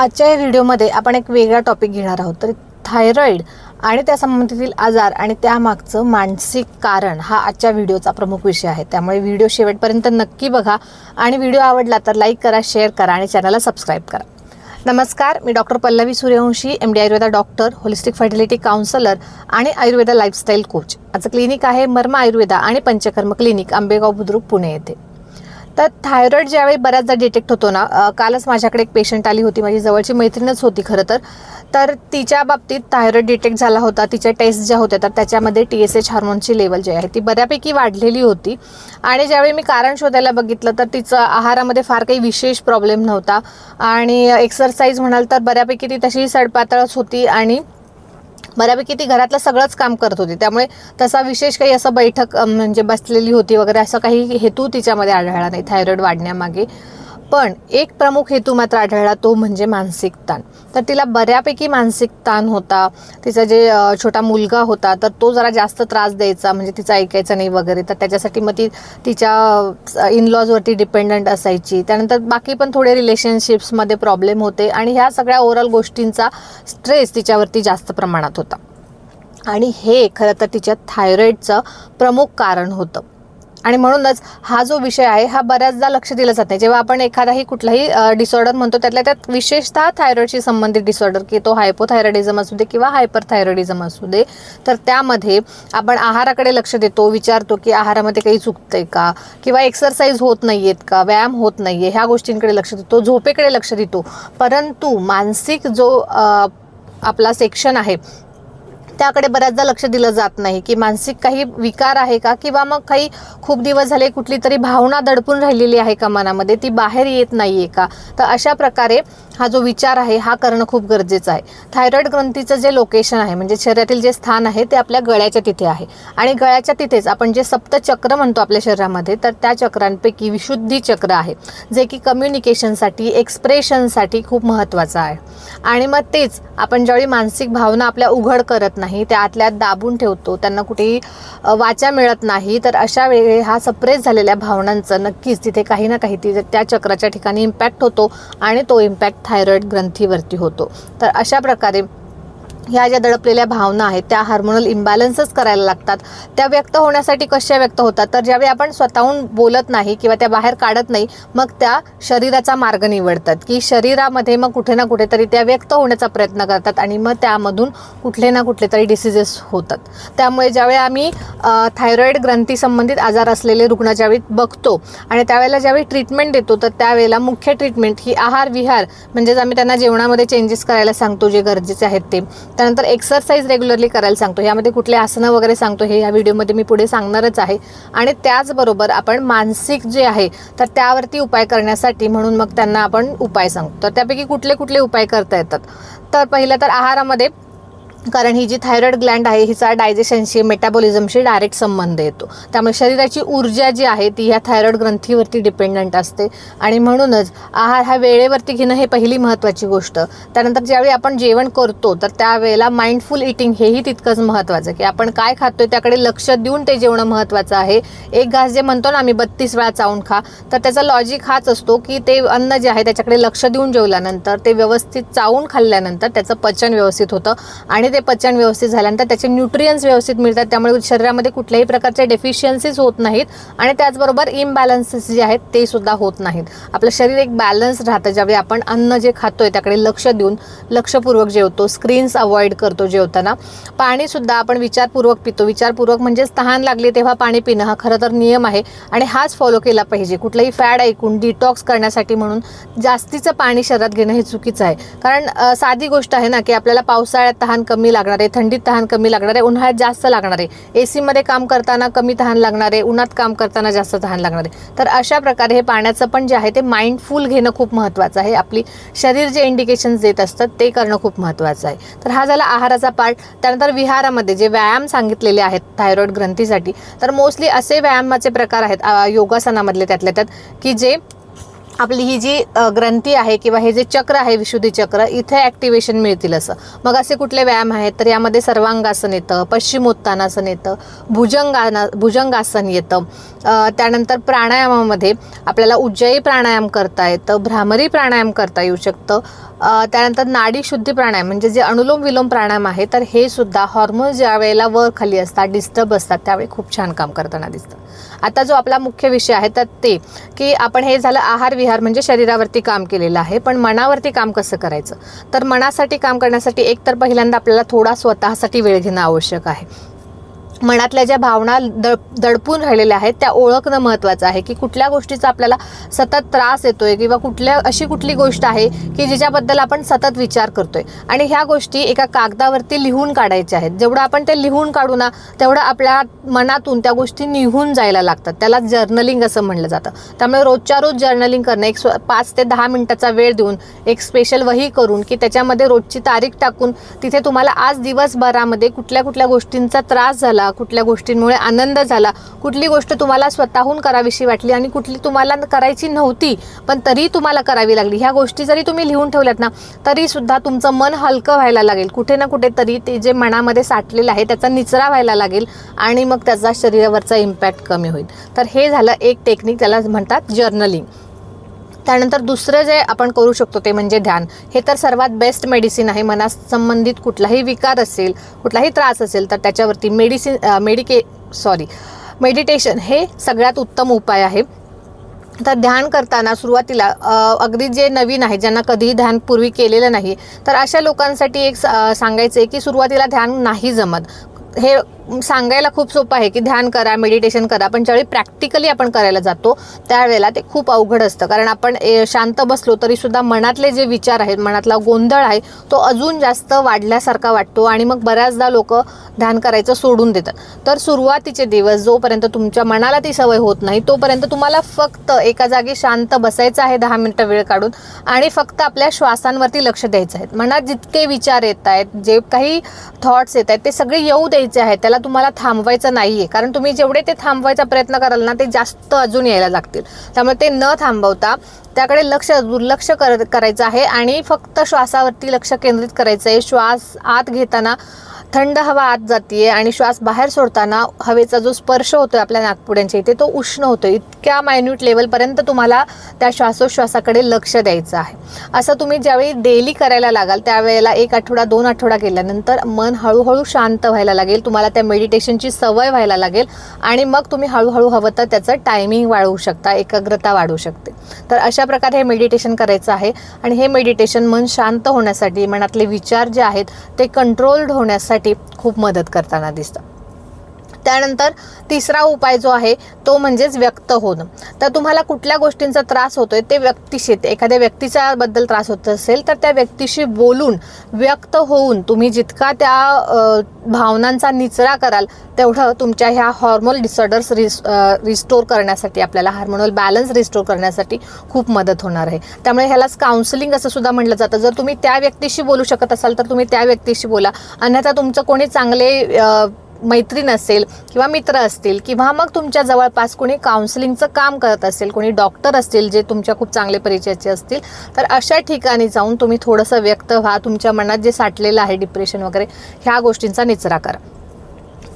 आजच्या या व्हिडिओमध्ये आपण एक वेगळा टॉपिक घेणार आहोत. तर थायरॉईड आणि त्या संबंधितील आजार आणि त्यामागचं मानसिक कारण हा आजच्या व्हिडिओचा प्रमुख विषय आहे. त्यामुळे व्हिडिओ शेवटपर्यंत नक्की बघा आणि व्हिडिओ आवडला तर लाईक करा शेअर करा आणि चॅनलला सबस्क्राईब करा. नमस्कार मी doctor Pallavi Suryavanshi M D Ayurveda doctor holistic fertility counsellor आणि आयुर्वेदा लाईफस्टाईल कोच आजचं क्लिनिक आहे मर्म आयुर्वेदा आणि पंचकर्म क्लिनिक आंबेगाव बुद्रुक पुणे येथे. तर थायरॉईड ज्यावेळी बऱ्याचदा डिटेक्ट होतो ना कालच माझ्याकडे एक पेशंट आली होती माझी जवळची मैत्रीणच होती खरं तर. तर तिच्या बाबतीत थायरॉईड डिटेक्ट झाला होता तिच्या टेस्ट ज्या होत्या तर त्याच्यामध्ये टी एस एच हार्मोनची लेवल जी आहे ती बऱ्यापैकी वाढलेली होती. आणि ज्यावेळी मी कारण शोधायला बघितलं तर तिचं आहारामध्ये फार काही विशेष प्रॉब्लेम नव्हता. आणि एक्सरसाइज म्हणाल तर बऱ्यापैकी ती तशी सडपातळच होती आणि बऱ्यापैकी ती घरातलं सगळंच काम करत होती. त्यामुळे तसा विशेष काही असं बैठक म्हणजे बसलेली होती वगैरे असं काही हेतू तिच्यामध्ये आढळला नाही थायरॉईड वाढण्यामागे. पण एक प्रमुख हेतू मात्र आढळला तो म्हणजे मानसिक ताण. तर तिला बऱ्यापैकी मानसिक ताण होता. तिचा जे छोटा मुलगा होता तर तो जरा जास्त त्रास द्यायचा म्हणजे तिचा ऐकायचा नाही वगैरे. तर त्याच्यासाठी मग ती तिच्या इनलॉजवरती डिपेंडंट असायची. त्यानंतर बाकी पण थोडे रिलेशनशिप्समध्ये प्रॉब्लेम होते आणि ह्या सगळ्या ओव्हरऑल गोष्टींचा स्ट्रेस तिच्यावरती जास्त प्रमाणात होता. आणि हे खरं तर तिच्या थायरॉईडचं प्रमुख कारण होतं. आणि म्हणूनच हा जो विषय आहे हा बऱ्याचदा लक्ष दिलं जात नाही. जेव्हा आपण एखादाही कुठलाही डिसऑर्डर म्हणतो त्यातल्या त्यात विशेषतः थायरॉईडशी संबंधित डिसऑर्डर की तो हायपोथायरॉइडिझम असू दे किंवा हायपरथायरॉइडिझम असू दे तर त्यामध्ये आपण आहाराकडे लक्ष देतो विचारतो की आहारामध्ये काही चुकतंय का? किंवा एक्सरसाइज होत नाही आहेत का? व्यायाम होत नाही आहे ह्या गोष्टींकडे लक्ष देतो झोपेकडे लक्ष देतो. परंतु मानसिक जो आपला सेक्शन आहे त्याकडे बऱ्याचदा लक्ष दिलं जात नाही की मानसिक काही विकार आहे का किंवा मग काही खूप दिवस झाले कुठली तरी भावना दडपून राहिलेली आहे का मनामध्ये? ती बाहेर येत नाहीये का? तर अशा प्रकारे हा जो विचार आहे हा करणं खूप गरजेचं आहे. थायरॉईड ग्रंथीचं जे लोकेशन आहे म्हणजे शरीरातील जे स्थान आहे ते आपल्या गळ्याच्या तिथे आहे. आणि गळ्याच्या तिथेच आपण जे सप्तचक्र म्हणतो आपल्या शरीरामध्ये तर त्या चक्रांपैकी विशुद्धी चक्र आहे जे की कम्युनिकेशनसाठी एक्सप्रेशनसाठी खूप महत्त्वाचं आहे. आणि मग तेच आपण ज्यावेळी मानसिक भावना आपल्या उघड करत नाही त्या आतल्यात दाबून ठेवतो. त्यांना कुठेही वाचा मिळत नाही. तर अशा वेळी हा सप्रेस झालेल्या भावनांचं नक्कीच तिथे काही ना काही ती त्या चक्राच्या ठिकाणी इम्पॅक्ट होतो आणि तो इम्पॅक्ट थायरॉईड ग्रंथीवरती होतो. तर अशा प्रकारे ह्या ज्या दडपलेल्या भावना आहेत त्या हार्मोनल इम्बॅलन्सच करायला लागतात. त्या व्यक्त होण्यासाठी कशा व्यक्त होतात? तर ज्यावेळी आपण स्वतःहून बोलत नाही किंवा त्या बाहेर काढत नाही मग त्या शरीराचा मार्ग निवडतात. की शरीरामध्ये मग कुठे ना कुठेतरी त्या व्यक्त होण्याचा प्रयत्न करतात आणि मग त्यामधून कुठले ना कुठले तरी डिसिजेस होतात. त्यामुळे ज्यावेळी आम्ही थायरॉईड ग्रंथी संबंधित आजार असलेले रुग्ण ज्यावेळी बघतो आणि त्यावेळेला ज्यावेळी ट्रीटमेंट देतो तर त्यावेळेला मुख्य ट्रीटमेंट ही आहार विहार म्हणजेच आम्ही त्यांना जेवणामध्ये चेंजेस करायला सांगतो जे गरजेचे आहेत ते. त्यानंतर एक्सरसाइज रेग्युलरली करायला सांगतो. यामध्ये कुठले आसनं वगैरे सांगतो हे या व्हिडिओमध्ये मी पुढे सांगणारच आहे. आणि त्याचबरोबर आपण मानसिक जे आहे तर त्यावरती उपाय करण्यासाठी म्हणून मग त्यांना आपण उपाय सांगतो तर त्यापैकी कुठले कुठले उपाय करता येतात? तर पहिलं तर आहारामध्ये कारण ही जी थायरॉईड ग्लँड आहे हिचा डायजेशनशी मेटाबॉलिझमशी डायरेक्ट संबंध येतो. त्यामुळे शरीराची ऊर्जा जी आहे ती ह्या थायरॉईड ग्रंथीवरती डिपेंडंट असते. आणि म्हणूनच आहार हा वेळेवरती घेणं हे पहिली महत्त्वाची गोष्ट. त्यानंतर ज्यावेळी आपण जेवण करतो तर त्यावेळेला माइंडफुल इटिंग हेही तितकंच महत्त्वाचं की आपण काय खातोय त्याकडे लक्ष देऊन ते जेवणं महत्त्वाचं आहे. एक घास जे म्हणतो ना आम्ही बत्तीस वेळा चावून खा. तर त्याचा लॉजिक हाच असतो की ते अन्न जे आहे त्याच्याकडे लक्ष देऊन जेवल्यानंतर ते व्यवस्थित चावून खाल्ल्यानंतर त्याचं पचन व्यवस्थित होतं. आणि ते पचन व्यवस्थित झाल्यानंतर त्याचे न्यूट्रियन्स व्यवस्थित मिळतात. त्यामुळे शरीरामध्ये कुठल्याही प्रकारच्या डेफिशियन्सीज होत नाहीत आणि त्याचबरोबर इम्बॅलन्सेस जे आहेत ते सुद्धा होत नाहीत. आपलं शरीर एक बॅलन्स राहतं. ज्यावेळी आपण अन्न जे खातोय त्याकडे लक्ष देऊन लक्षपूर्वक जेवतो स्क्रीन्स अवॉइड करतो जेवताना. पाणीसुद्धा आपण विचारपूर्वक पितो. विचारपूर्वक म्हणजेच तहान लागली तेव्हा पाणी पिणं हा खरं तर नियम आहे आणि हाच फॉलो केला पाहिजे. कुठलंही फॅड ऐकून डिटॉक्स करण्यासाठी म्हणून जास्तीचं पाणी शरीरात घेणं हे चुकीचं आहे. कारण साधी गोष्ट आहे ना की आपल्याला पावसाळ्यात तहान कमी लागणार आहे थंडीत तहान कमी लागणार आहे उन्हाळ्यात जास्त लागणार आहे. ए सीमध्ये काम करताना कमी तहान लागणार आहे उन्हात काम करताना जास्त तहान लागणार आहे. तर अशा प्रकारे हे पाण्याचं पण जे आहे ते माइंडफुल घेणं खूप महत्त्वाचं आहे. आपली शरीर जे इंडिकेशन्स देत असतात ते करणं खूप महत्त्वाचं आहे. तर हा झाला आहाराचा पार्ट त्यानंतर विहारामध्ये जे व्यायाम सांगितलेले आहेत थायरॉईड ग्रंथीसाठी तर मोस्टली असे व्यायामाचे प्रकार आहेत योगासनामधले त्यातल्या त्यात की जे आपली ही जी ग्रंथी आहे किंवा हे जे चक्र आहे विशुद्धी चक्र इथे ॲक्टिवेशन मिळतील असं. मग असे कुठले व्यायाम आहेत? तर यामध्ये सर्वांगासन येतं पश्चिमोत्तानासन येतं भुजंगाना भुजंगासन येतं. त्यानंतर प्राणायामामध्ये आपल्याला उज्जयी प्राणायाम करता येतं भ्रामरी प्राणायाम करता येऊ शकतं. त्यानंतर नाडी शुद्धी प्राणायाम म्हणजे जे अनुलोम विलोम प्राणायाम आहे तर हे सुद्धा हॉर्मोन्स ज्या वेळेला वर खाली असतात डिस्टर्ब असतात त्यावेळी खूप छान काम करताना दिसतं. आता जो आपला मुख्य विषय आहे तर ते की आपण हे झालं आहार विहार म्हणजे शरीरावरती काम केलेलं आहे पण मनावरती काम कसं करायचं? तर मनासाठी काम करण्यासाठी एक तर पहिल्यांदा आपल्याला थोडा स्वतःसाठी वेळ घेणं आवश्यक आहे. मनातल्या ज्या भावना दड दडपून राहिलेल्या आहेत त्या ओळखणं महत्त्वाचं आहे की कुठल्या गोष्टीचा आपल्याला सतत त्रास येतोय किंवा कुठल्या अशी कुठली गोष्ट आहे की जिच्याबद्दल आपण सतत विचार करतोय. आणि ह्या गोष्टी एका कागदावरती लिहून काढायच्या आहेत. जेवढं आपण ते लिहून काढू ना तेवढं आपल्या मनातून त्या गोष्टी निघून जायला लागतात. त्याला जर्नलिंग असं म्हणलं जातं. त्यामुळे रोजच्या रोज जर्नलिंग करणं एक स्व पाच ते दहा मिनिटाचा वेळ देऊन एक स्पेशल वही करून की त्याच्यामध्ये रोजची तारीख टाकून तिथे तुम्हाला आज दिवसभरामध्ये कुठल्या कुठल्या गोष्टींचा त्रास झाला कुठल्या गोष्टींमुळे आनंद झाला. कुठली गोष्ट तुम्हाला स्वतःहून करावीशी वाटली आणि कुठली तुम्हाला करायची नव्हती पण तरी तुम्हाला करावी लागली. ह्या गोष्टी जरी तुम्ही लिहून ठेवल्यात ना तरी सुद्धा तुमचं मन हलकं व्हायला लागेल. कुठे ना कुठे तरी ते जे मनामध्ये साठलेलं आहे त्याचा निचरा व्हायला लागेल आणि मग त्याचा शरीरावरचा इम्पॅक्ट कमी होईल. तर हे झालं एक टेक्निक त्याला म्हणतात जर्नलिंग त्यानंतर दुसरं जे आपण करू शकतो ते म्हणजे ध्यान. हे तर सर्वात बेस्ट मेडिसिन आहे. मनास संबंधित कुठलाही विकार असेल कुठलाही त्रास असेल तर त्याच्यावरती मेडिसिन मेडिके सॉरी मेडिटेशन हे सगळ्यात उत्तम उपाय आहे. तर ध्यान करताना सुरुवातीला अगदी जे नवीन आहे ज्यांना कधीही ध्यान पूर्वी केलेलं नाही तर अशा लोकांसाठी एक सा- सांगायचं आहे की सुरुवातीला ध्यान नाही जमत. हे सांगायला खूप सोपं आहे की ध्यान करा मेडिटेशन करा पण ज्यावेळी प्रॅक्टिकली आपण करायला जातो त्यावेळेला ते खूप अवघड असतं. कारण आपण ए, शांत बसलो तरी सुद्धा मनातले जे विचार आहेत मनातला गोंधळ आहे तो अजून जास्त वाढल्यासारखा वाटतो आणि मग बऱ्याचदा लोक ध्यान करायचं सोडून देतात. तर सुरुवातीचे दिवस जोपर्यंत तुमच्या मनाला ती सवय होत नाही तोपर्यंत तुम्हाला फक्त एका जागी शांत बसायचं आहे दहा मिनटं वेळ काढून आणि फक्त आपल्या श्वासांवरती लक्ष द्यायचं आहे. मनात जितके विचार येत आहेत जे काही थॉट्स येत आहेत ते सगळे येऊ द्यायचे आहेत त्याला तुम्हाला थांबवायचं नाही आहे कारण तुम्ही जेवढे ते थांबवायचा प्रयत्न कराल ना ते जास्त अजून यायला लागतील. त्यामुळे ते न थांबवता त्याकडे लक्ष दुर्लक्ष कर करायचं आहे. आणि फक्त श्वासावरती लक्ष केंद्रित करायचं आहे श्वास आत घेताना थंड हवा आत जाते आणि श्वास बाहेर सोडताना हवेचा जो स्पर्श होतोय आपल्या नागपुड्यांच्या इथे तो उष्ण होतोय. इतक्या मायन्यूट लेवलपर्यंत तुम्हाला त्या श्वासोश्वासाकडे लक्ष द्यायचं आहे. असं तुम्ही ज्यावेळी डेली करायला लागाल त्यावेळेला एक आठवडा दोन आठवडा केल्यानंतर मन हळूहळू शांत व्हायला लागेल. तुम्हाला त्या मेडिटेशनची सवय व्हायला लागेल आणि मग तुम्ही हळूहळू हवं तर त्याचं टायमिंग वाढवू शकता एकाग्रता वाढवू शकते. तर अशा प्रकारे हे मेडिटेशन करायचं आहे आणि हे मेडिटेशन मन शांत होण्यासाठी मनातले विचार जे आहेत ते कंट्रोल्ड होण्यासाठी खूप मदत करताना दिसतं. त्यानंतर तिसरा उपाय जो आहे तो म्हणजेच व्यक्त होणं. तर तुम्हाला कुठल्या गोष्टींचा त्रास होतोय ते व्यक्तीशी एखाद्या व्यक्तीच्या बद्दल त्रास होत असेल तर त्या व्यक्तीशी बोलून व्यक्त होऊन तुम्ही जितका त्या भावनांचा निचरा कराल तेवढं तुमच्या ह्या हॉर्मोन डिसऑर्डर्स रिस रिस्टोर करण्यासाठी आपल्याला हार्मोनल बॅलन्स रिस्टोर करण्यासाठी खूप मदत होणार आहे. त्यामुळे ह्यालाच काउन्सिलिंग असं सुद्धा म्हटलं जातं. जर तुम्ही त्या व्यक्तीशी बोलू शकत असाल तर तुम्ही त्या व्यक्तीशी बोला. अन्यथा तुमचं कोणी चांगले मैत्रीण असेल किंवा मित्र असतील किंवा मग तुमच्या जवळपास कोणी काउन्सिलिंगचं काम करत असेल कोणी डॉक्टर असतील जे तुमच्या खूप चांगले परिचयाचे असतील तर अशा ठिकाणी जाऊन तुम्ही थोडंसं व्यक्त व्हा. तुमच्या मनात जे साठलेलं आहे डिप्रेशन वगैरे ह्या गोष्टींचा निचरा करा.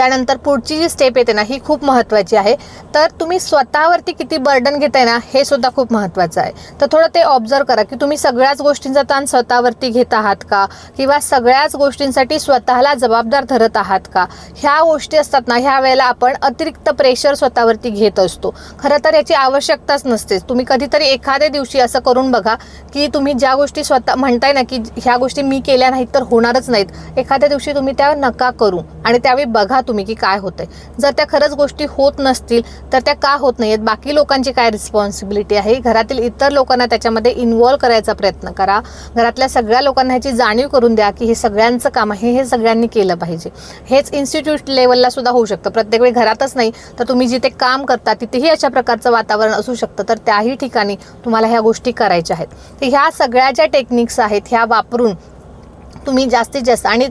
त्यानंतर पुढची जी स्टेप येते ना ही खूप महत्त्वाची आहे. तर तुम्ही स्वतःवरती किती बर्डन घेताय ना हे सुद्धा खूप महत्त्वाचं आहे. तर थोडं ते ऑब्झर्व करा की तुम्ही सगळ्याच गोष्टींचा ताण स्वतःवरती घेत आहात का? किंवा सगळ्याच गोष्टींसाठी स्वतःला जबाबदार धरत आहात का? ह्या गोष्टी असतात ना ह्या वेळेला आपण अतिरिक्त प्रेशर स्वतःवरती घेत असतो. खरं तर याची आवश्यकताच नसते. तुम्ही कधीतरी एखाद्या दिवशी असं करून बघा की तुम्ही ज्या गोष्टी स्वतः म्हणताय ना की ह्या गोष्टी मी केल्या नाहीत तर होणारच नाहीत. एखाद्या दिवशी तुम्ही त्या नका करू आणि त्यावेळी बघा तुम्ही की काय होतंय. जर त्या खरंच गोष्टी होत नसतील तर त्या का होत नाहीत बाकी लोकांची काय रिस्पॉन्सिबिलिटी आहे? घरातील इतर लोकांना त्याच्यामध्ये इन्वॉल्व करायचा प्रयत्न करा. घरातल्या सगळ्या लोकांना ह्याची जाणीव करून द्या की हे सगळ्यांचं काम आहे हे सगळ्यांनी केलं पाहिजे. हेच इन्स्टिट्यूट लेवलला सुद्धा होऊ शकतं. प्रत्येक वेळी घरातच नाही तर तुम्ही जिथे काम करता तिथेही अशा प्रकारचं वातावरण असू शकतं. तर त्याही ठिकाणी तुम्हाला ह्या गोष्टी करायच्या आहेत. तर ह्या सगळ्या ज्या टेक्निक्स आहेत ह्या वापरून तुम्ही जास्तीत जास्त आणि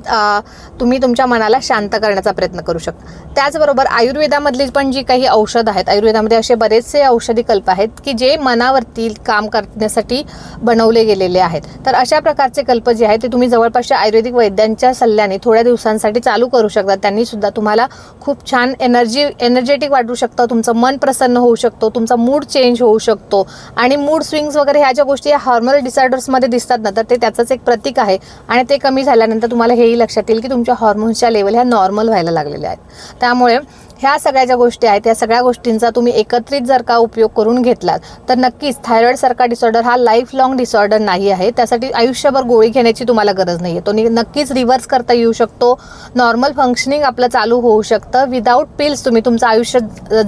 तुम्ही तुमच्या मनाला शांत करण्याचा प्रयत्न करू शकता. त्याचबरोबर आयुर्वेदामधली पण जी काही औषधं आहेत आयुर्वेदामध्ये असे बरेचसे औषधी कल्प आहेत की जे मनावरती काम करण्यासाठी बनवले गेलेले आहेत. तर अशा प्रकारचे कल्प जे आहेत ते तुम्ही जवळपासच्या आयुर्वेदिक वैद्यांच्या सल्ल्याने थोड्या दिवसांसाठी चालू करू शकता. त्यांनी सुद्धा तुम्हाला खूप छान एनर्जी एनर्जेटिक वाटू शकतं तुमचं मन प्रसन्न होऊ शकतो तुमचा मूड चेंज होऊ शकतो आणि मूड स्विंग्स वगैरे ह्या ज्या गोष्टी या हॉर्मोनल डिसऑर्डर्समध्ये दिसतात ना तर ते त्याचंच एक प्रतीक आहे आणि ते कमी झाल्यानंतर तुम्हाला हेही लक्षात येईल की तुमच्या हॉर्मोन्सच्या लेवल ह्या नॉर्मल व्हायला लागलेल्या आहेत. त्यामुळे ह्या सगळ्या ज्या गोष्टी आहेत या सगळ्या गोष्टींचा तुम्ही एकत्रित जर का उपयोग करून घेतलात तर नक्कीच थायरॉईडसारखा डिसऑर्डर हा लाईफ लाँग डिसऑर्डर नाही आहे. त्यासाठी आयुष्यभर गोळी घेण्याची तुम्हाला गरज नाही आहे तो नक्कीच रिव्हर्स करता येऊ शकतो. नॉर्मल फंक्शनिंग आपलं चालू होऊ शकतं. विदाऊट पिल्स तुम्ही तुमचं आयुष्य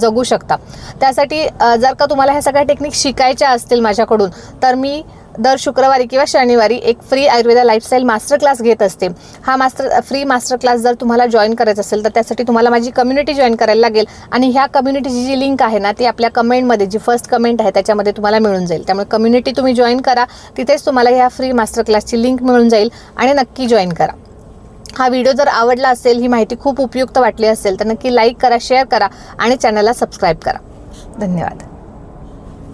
जगू शकता. त्यासाठी जर का तुम्हाला ह्या सगळ्या टेक्निक शिकायच्या असतील माझ्याकडून तर मी दर शुक्रवारी किंवा शनिवारी एक free Ayurveda lifestyle master class घेत असते. हा मास्टर फ्री मास्टर क्लास जर तुम्हाला जॉईन करायचा असेल तर त्यासाठी तुम्हाला माझी कम्युनिटी जॉईन करायला लागेल. आणि ह्या कम्युनिटीची जी लिंक आहे ना ती आपल्या कमेंटमध्ये जी फर्स्ट कमेंट आहे त्याच्यामध्ये तुम्हाला मिळून जाईल. त्यामुळे कम्युनिटी तुम्ही जॉईन करा तिथेच तुम्हाला ह्या फ्री मास्टर क्लासची लिंक मिळून जाईल आणि नक्की जॉईन करा. हा व्हिडिओ जर आवडला असेल ही माहिती खूप उपयुक्त वाटली असेल तर नक्की लाईक करा शेअर करा आणि चॅनलला सबस्क्राईब करा. धन्यवाद.